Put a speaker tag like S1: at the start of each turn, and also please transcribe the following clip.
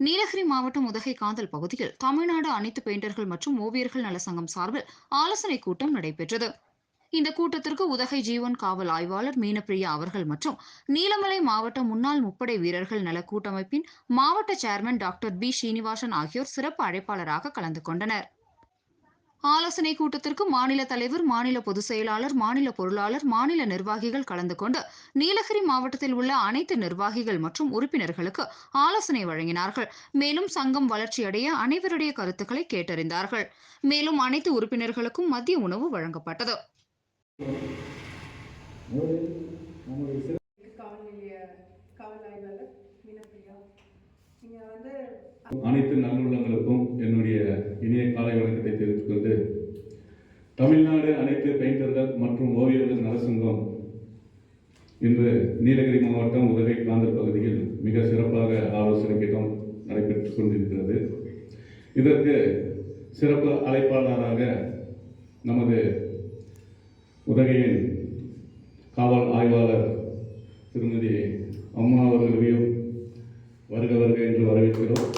S1: நீலகிரி மாவட்டம் உதகை காந்தல் பகுதியில் தமிழ்நாடு அனைத்து பெயிண்டர்கள் மற்றும் ஓவியர்கள் நல சங்கம் சார்பில் ஆலோசனைக் கூட்டம் நடைபெற்றது. இந்த கூட்டத்திற்கு உதகை ஜீவன் காவல் ஆய்வாளர் மீனப்பிரியா அவர்கள் மற்றும் நீலமலை மாவட்ட முன்னாள் முப்படை வீரர்கள் நல கூட்டமைப்பின் மாவட்ட சேர்மன் டாக்டர் பி. ஸ்ரீனிவாசன் ஆகியோர் சிறப்பு அழைப்பாளராக கலந்து கொண்டனர். ஆலோசனை கூட்டத்திற்கு மாநில தலைவர் மாநில பொதுச் செயலாளர் மாநில பொருளாளர் மாநில நிர்வாகிகள் கலந்து கொண்டு நீலகிரி மாவட்டத்தில் உள்ள அனைத்து நிர்வாகிகள் மற்றும் உறுப்பினர்களுக்கு ஆலோசனை வழங்கினார்கள். மேலும் சங்கம் வளர்ச்சியடைய அனைவருடைய கருத்துக்களை கேட்டறிந்தார்கள். மேலும் அனைத்து உறுப்பினர்களுக்கும் மதிய உணவு வழங்கப்பட்டது.
S2: அனைத்து நல்லுள்ளங்களுக்கும் என்னுடைய தமிழ்நாடு அனைத்து பெயிண்டர்கள் மற்றும் ஓவியர்கள் நலசங்கம் இன்று நீலகிரி மாவட்டம் உதகை காந்தர் பகுதியில் மிக சிறப்பாக ஆலோசனை கூட்டம் நடைபெற்றுக் கொண்டிருக்கிறது. இதற்கு சிறப்பு அழைப்பாளராக நமது உதகையின் காவல் ஆய்வாளர் திருமதி அம்மா அவர்களையும் வருக வருக என்று வரவேற்கிறோம்.